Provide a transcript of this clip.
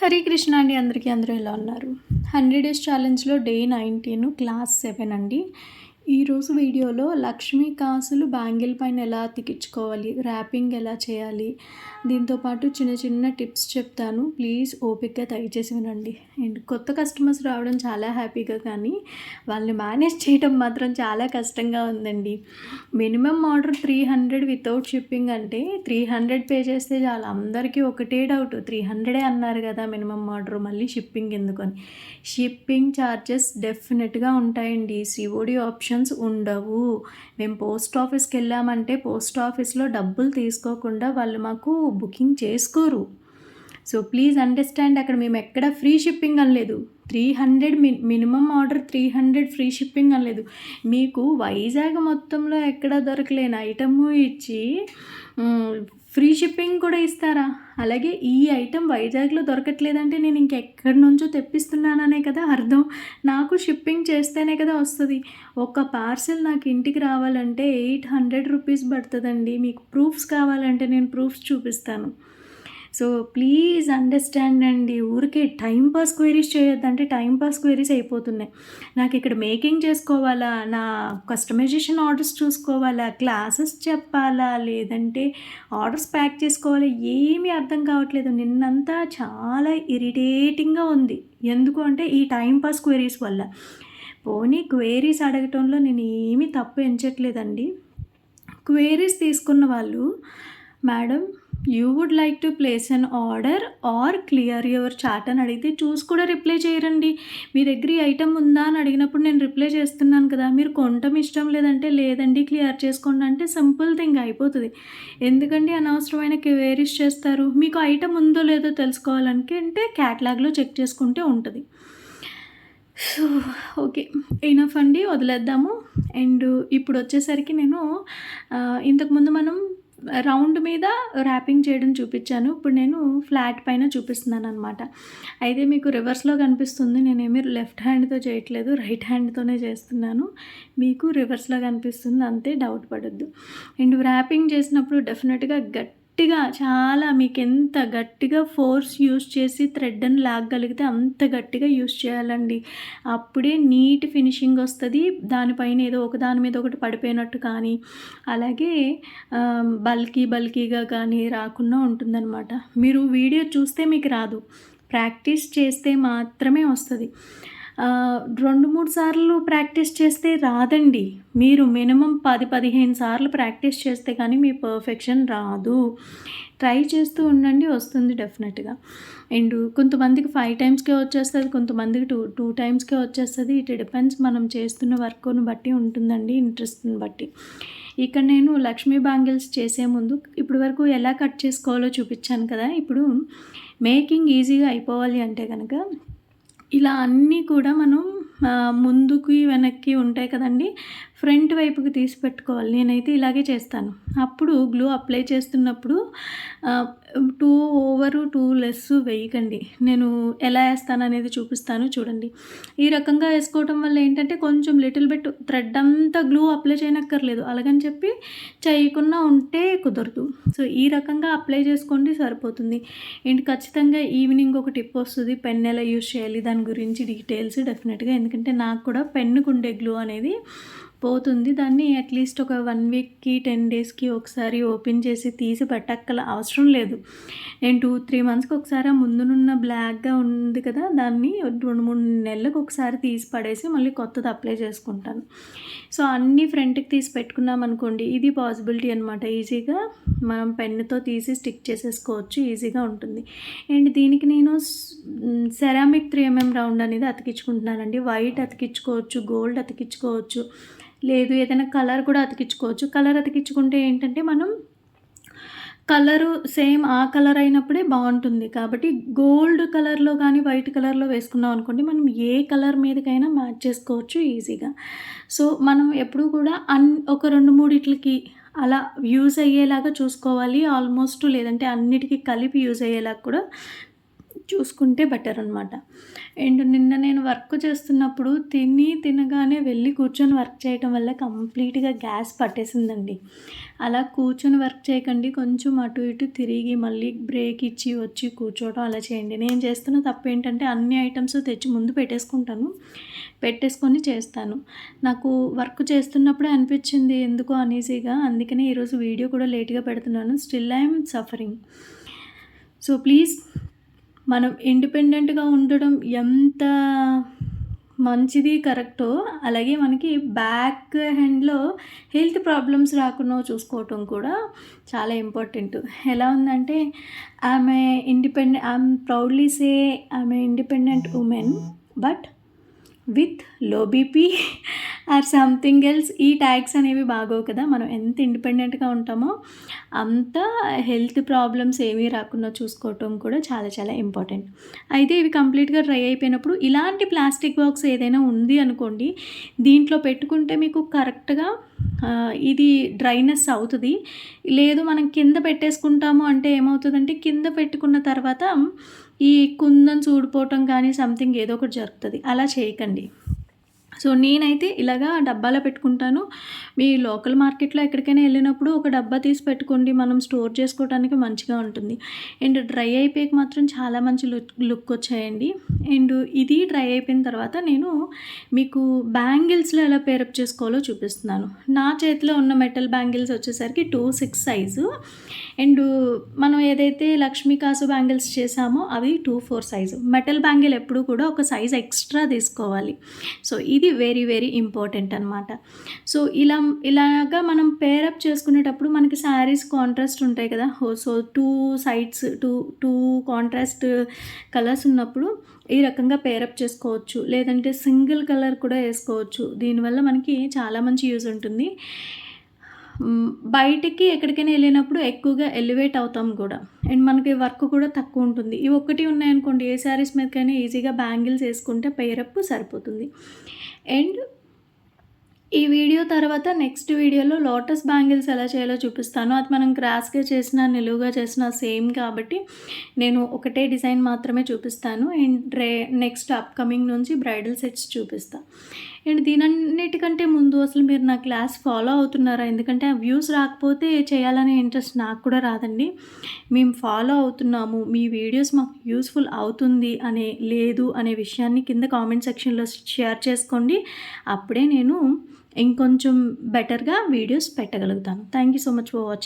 హరే కృష్ణ అండి అందరికీ అందరూ ఎలా ఉన్నారు? హండ్రెడ్ డేస్ ఛాలెంజ్లో డే నైన్టీన్ క్లాస్ సెవెన్ అండి. ఈరోజు వీడియోలో లక్ష్మీ కాసులు బ్యాంగిల్ పైన ఎలా అతికించుకోవాలి ర్యాపింగ్ ఎలా చేయాలి దీంతోపాటు చిన్న చిన్న టిప్స్ చెప్తాను. ప్లీజ్ ఓపిక్గా దయచేసి వినండి. అండ్ కొత్త కస్టమర్స్ రావడం చాలా హ్యాపీగా కానీ వాళ్ళని మేనేజ్ చేయడం మాత్రం చాలా కష్టంగా ఉందండి. Minimum order three hundred without shipping అంటే త్రీ హండ్రెడ్ పే చేస్తే చాలా. అందరికీ ఒకటే డౌట్. త్రీ హండ్రెడే అన్నారు కదా మినిమం ఆర్డర్ మళ్ళీ షిప్పింగ్ ఎందుకని? షిప్పింగ్ ఛార్జెస్ డెఫినెట్గా ఉంటాయండి. సిఓడి ఆప్షన్స్ ఉండవు. మేము పోస్ట్ ఆఫీస్కి వెళ్ళామంటే పోస్ట్ ఆఫీస్లో డబ్బులు తీసుకోకుండా వాళ్ళు మాకు బుకింగ్ చేసుకోరు. సో ప్లీజ్ అండర్స్టాండ్ అక్కడ మేము ఎక్కడ ఫ్రీ షిప్పింగ్ అనలేదు. త్రీ హండ్రెడ్ మి minimum order three hundred free shipping అనలేదు. మీకు వైజాగ్ మొత్తంలో ఎక్కడ దొరకలేని ఐటమ్ ఇచ్చి ఫ్రీ షిప్పింగ్ కూడా ఇస్తారా? అలాగే ఈ ఐటెం వైజాగ్లో దొరకట్లేదంటే నేను ఇంకెక్కడి నుంచో తెప్పిస్తున్నాననే కదా అర్థం. నాకు షిప్పింగ్ చేస్తేనే కదా వస్తుంది. ఒక పార్సెల్ నాకు ఇంటికి రావాలంటే ఎయిట్ హండ్రెడ్ రూపీస్ పడుతుందండి. మీకు ప్రూఫ్స్ కావాలంటే నేను ప్రూఫ్స్ చూపిస్తాను. సో ప్లీజ్ అండర్స్టాండ్ అండి. ఊరికే టైం పాస్ క్వైరీస్ చేయొద్దంటే టైం పాస్ క్వైరీస్ అయిపోతున్నాయి. నాకు ఇక్కడ మేకింగ్ చేసుకోవాలా? నా కస్టమైజేషన్ ఆర్డర్స్ చూసుకోవాలా? క్లాసెస్ చెప్పాలా? లేదంటే ఆర్డర్స్ ప్యాక్ చేసుకోవాలా? ఏమీ అర్థం కావట్లేదు. నిన్నంతా చాలా ఇరిటేటింగ్గా ఉంది. ఎందుకు అంటే ఈ టైం పాస్ క్వైరీస్ వల్ల. పోనీ క్వైరీస్ అడగటంలో నేను ఏమీ తప్పు ఎంచట్లేదండి. క్వైరీస్ తీసుకున్న వాళ్ళు madam you would like to place an order or clear your chat అని అడిగితే చూసి కూడా రిప్లై చేయరండి. మీ దగ్గర ఈ ఐటమ్ ఉందా అని అడిగినప్పుడు నేను రిప్లై చేస్తున్నాను కదా. మీరు కొనటం ఇష్టం లేదంటే లేదండి క్లియర్ చేసుకోండి అంటే సింపుల్ థింగ్ అయిపోతుంది. ఎందుకండి అనవసరమైన క్వేరీస్ చేస్తారు? మీకు ఐటమ్ ఉందో లేదో తెలుసుకోవాలనుకుంటే క్యాట్లాగ్లో చెక్ చేసుకుంటే ఉంటుంది. సో ఓకే ఇనఫ్ అండి వదిలేద్దాము. అండ్ ఇప్పుడు వచ్చేసరికి నేను ఇంతకుముందు మనం రౌండ్ మీద ర్యాపింగ్ చేయడం చూపించాను. ఇప్పుడు నేను ఫ్లాట్ పైన చూపిస్తున్నాను అనమాట అయితే మీకు రివర్స్లో కనిపిస్తుంది. నేనేమి లెఫ్ట్ హ్యాండ్తో చేయట్లేదు. రైట్ హ్యాండ్తోనే చేస్తున్నాను. మీకు రివర్స్లో కనిపిస్తుంది. అంతే డౌట్ పడద్దు. అండ్ ర్యాపింగ్ చేసినప్పుడు డెఫినెట్గా గట్ గట్టిగా చాలా మీకు ఎంత గట్టిగా ఫోర్స్ యూస్ చేసి థ్రెడ్ అని లాగగలిగితే అంత గట్టిగా యూస్ చేయాలండి. అప్పుడే నీట్ ఫినిషింగ్ వస్తుంది. దానిపైన ఏదో ఒక దాని మీద ఒకటి పడిపోయినట్టు కానీ అలాగే బల్కీ బల్కీగా కానీ రాకుండా ఉంటుందన్నమాట. మీరు వీడియో చూస్తే మీకు రాదు. ప్రాక్టీస్ చేస్తే మాత్రమే వస్తుంది. రెండు మూడు సార్లు ప్రాక్టీస్ చేస్తే రాదండి. మీరు మినిమం పది పదిహేను సార్లు ప్రాక్టీస్ చేస్తే కానీ మీ పర్ఫెక్షన్ రాదు. ట్రై చేస్తూ ఉండండి వస్తుంది డెఫినెట్గా. అండ్ కొంతమందికి ఫైవ్ టైమ్స్కే వచ్చేస్తుంది కొంతమందికి టూ టూ టైమ్స్కే వచ్చేస్తుంది. ఇట్ డిపెండ్స్ మనం చేస్తున్న వర్క్ను బట్టి ఉంటుందండి ఇంట్రెస్ట్ని బట్టి. ఇక్కడ నేను లక్ష్మీ బ్యాంగిల్స్ చేసే ముందు ఇప్పటి వరకు ఎలా కట్ చేసుకోవాలో చూపించాను కదా. ఇప్పుడు మేకింగ్ ఈజీగా అయిపోవాలి అంటే కనుక ఇలా అన్నీ కూడా మనం ముందుకి వెనక్కి ఉంటాయి కదండి. ఫ్రంట్ వైపుకి తీసి పెట్టుకోవాలి. నేనైతే ఇలాగే చేస్తాను. అప్పుడు గ్లూ అప్లై చేస్తున్నప్పుడు టూ ఓవరు టూ లెస్ వేయకండి. నేను ఎలా వేస్తాను అనేది చూపిస్తాను చూడండి. ఈ రకంగా వేసుకోవటం వల్ల ఏంటంటే కొంచెం లిటిల్ బిట్ థ్రెడ్ అంతా గ్లూ అప్లై చేయనక్కర్లేదు. అలాగని చెప్పి చేయకుండా ఉంటే కుదరదు. సో ఈ రకంగా అప్లై చేసుకోండి సరిపోతుంది. ఏంటి ఖచ్చితంగా ఈవినింగ్ ఒక టిప్ వస్తుంది. పెన్ ఎలా యూజ్ చేయాలి. దాని గురించి డీటెయిల్స్ డెఫినెట్గా ఎందుకంటే నాకు కూడా పెన్నుకు ఉండే గ్లూ అనేది పోతుంది దాన్ని అట్లీస్ట్ ఒక వన్ వీక్కి టెన్ డేస్కి ఒకసారి ఓపెన్ చేసి తీసి పెట్టక్కల అవసరం లేదు. నేను టూ త్రీ మంత్స్కి ఒకసారి ముందునున్న బ్లాక్గా ఉంది కదా దాన్ని రెండు మూడు నెలలకు ఒకసారి తీసి పడేసి మళ్ళీ కొత్తది అప్లై చేసుకుంటాను. సో అన్నీ ఫ్రంట్కి తీసి పెట్టుకున్నాం అనుకోండి ఇది పాసిబిలిటీ అనమాట ఈజీగా మనం పెన్నుతో తీసి స్టిక్ చేసేసుకోవచ్చు ఈజీగా ఉంటుంది. అండ్ దీనికి నేను సెరామిక్ త్రీ ఎంఎం రౌండ్ అనేది అతికించుకుంటున్నానండి. White అతికించుకోవచ్చు gold అతికించుకోవచ్చు. లేదు ఏదైనా కలర్ కూడా అతికించుకోవచ్చు. కలర్ అతికించుకుంటే ఏంటంటే మనం కలరు సేమ్ ఆ కలర్ అయినప్పుడే బాగుంటుంది. కాబట్టి గోల్డ్ కలర్లో కానీ వైట్ కలర్లో వేసుకున్నాం అనుకోండి మనం ఏ కలర్ మీదకైనా మ్యాచ్ చేసుకోవచ్చు ఈజీగా. సో మనం ఎప్పుడూ కూడా అన్ ఒక రెండు మూడిట్లకి అలా యూజ్ అయ్యేలాగా చూసుకోవాలి. ఆల్మోస్ట్ లేదంటే అన్నిటికీ కలిపి యూజ్ అయ్యేలాగా కూడా చూసుకుంటే బెటర్ అనమాట అండ్ నిన్న నేను వర్క్ చేస్తున్నప్పుడు తిని తినగానే వెళ్ళి కూర్చొని వర్క్ చేయటం వల్ల కంప్లీట్గా గ్యాస్ పట్టేసిందండి. అలా కూర్చొని వర్క్ చేయకండి కొంచెం అటు ఇటు తిరిగి మళ్ళీ బ్రేక్ ఇచ్చి వచ్చి కూర్చోవడం అలా చేయండి. నేను చేస్తున్న తప్పు ఏంటంటే అన్ని ఐటమ్స్ తెచ్చి ముందు పెట్టేసుకుంటాను పెట్టేసుకొని చేస్తాను. నాకు వర్క్ చేస్తున్నప్పుడే అనిపించింది ఎందుకో అనీజీగా అందుకనే ఈరోజు వీడియో కూడా లేట్గా పెడుతున్నాను. Still I'm suffering. So please మనం ఇండిపెండెంట్గా ఉండడం ఎంత మంచిది కరెక్టో అలాగే మనకి బ్యాక్ హ్యాండ్లో హెల్త్ ప్రాబ్లమ్స్ రాకుండా చూసుకోవటం కూడా చాలా ఇంపార్టెంట్. ఎలా ఉందంటే ఆమె ఇండిపెండెంట్ ఐఎమ్ ప్రౌడ్లీ సే ఆమె ఇండిపెండెంట్ ఉమెన్ బట్ విత్లో బీపీ ఆర్ సంథింగ్ ఎల్స్. ఈ ట్యాగ్స్ అనేవి బాగోవు కదా. మనం ఎంత ఇండిపెండెంట్గా ఉంటామో అంత హెల్త్ ప్రాబ్లమ్స్ ఏమీ రాకుండా చూసుకోవటం కూడా చాలా చాలా ఇంపార్టెంట్. అయితే ఇవి కంప్లీట్గా డ్రై అయిపోయినప్పుడు ఇలాంటి ప్లాస్టిక్ బాక్స్ ఏదైనా ఉంది అనుకోండి దీంట్లో పెట్టుకుంటే మీకు కరెక్ట్గా ఇది డ్రైనెస్ అవుతుంది. లేదు మనం కింద పెట్టేసుకుంటాము అంటే ఏమవుతుందంటే కింద పెట్టుకున్న తర్వాత ఈ కుందని చూడిపోవటం కానీ సంథింగ్ ఏదో ఒకటి జరుగుతుంది. అలా చేయకండి. సో నేనైతే ఇలాగా డబ్బాలో పెట్టుకుంటాను. మీ లోకల్ మార్కెట్లో ఎక్కడికైనా వెళ్ళినప్పుడు ఒక డబ్బా తీసి పెట్టుకోండి. మనం స్టోర్ చేసుకోవడానికి మంచిగా ఉంటుంది. అండ్ డ్రై అయిపోయాక మాత్రం చాలా మంచి లుక్ లుక్ వచ్చాయండి. అండ్ ఇది డ్రై అయిపోయిన తర్వాత నేను మీకు బ్యాంగిల్స్లో ఎలా పేరప్ చేసుకోవాలో చూపిస్తున్నాను. నా చేతిలో ఉన్న మెటల్ బ్యాంగిల్స్ వచ్చేసరికి టూ సిక్స్ సైజు. అండ్ మనం ఏదైతే లక్ష్మీ కాసు బ్యాంగిల్స్ చేసామో అవి two four size. Metal bangle ఎప్పుడు కూడా ఒక సైజ్ ఎక్స్ట్రా తీసుకోవాలి. సో ఇది ఇది వెరీ వెరీ ఇంపార్టెంట్ అనమాట సో ఇలా ఇలాగా మనం పేరప్ చేసుకునేటప్పుడు మనకి శారీస్ కాంట్రాస్ట్ ఉంటాయి కదా. So two sides two two contrast colours ఉన్నప్పుడు ఈ రకంగా పేరప్ చేసుకోవచ్చు. లేదంటే సింగిల్ కలర్ కూడా వేసుకోవచ్చు. దీనివల్ల మనకి చాలా మంచి యూజ్ ఉంటుంది. బయటికి ఎక్కడికైనా వెళ్ళినప్పుడు ఎక్కువగా ఎలివేట్ అవుతాం కూడా. అండ్ మనకి వర్క్ కూడా తక్కువ ఉంటుంది. ఇవి ఒక్కటి ఉన్నాయనుకోండి ఏ శారీస్ మీదకైనా ఈజీగా బ్యాంగిల్స్ వేసుకుంటే పేరప్ సరిపోతుంది. అండ్ ఈ వీడియో తర్వాత నెక్స్ట్ వీడియోలో లోటస్ బ్యాంగిల్స్ ఎలా చేయాలో చూపిస్తాను. అది మనం క్రాస్గా చేసిన నిలువుగా చేసిన సేమ్ కాబట్టి నేను ఒకటే డిజైన్ మాత్రమే చూపిస్తాను. అండ్ రే నెక్స్ట్ అప్కమింగ్ నుంచి బ్రైడల్ సెట్స్ చూపిస్తాను అండ్ దీనన్నిటికంటే ముందు అసలు మీరు నా క్లాస్ ఫాలో అవుతున్నారా? ఎందుకంటే ఆ వ్యూస్ రాకపోతే చేయాలనే ఇంట్రెస్ట్ నాకు కూడా రాదండి. మేము ఫాలో అవుతున్నాము. మీ వీడియోస్ మాకు యూస్ఫుల్ అవుతుంది అనే లేదు అనే విషయాన్ని కింద కామెంట్ సెక్షన్లో షేర్ చేసుకోండి. అప్పుడే నేను ఇంకొంచెం బెటర్గా videos పెట్టగలుగుతాను. Thank you so much for watching.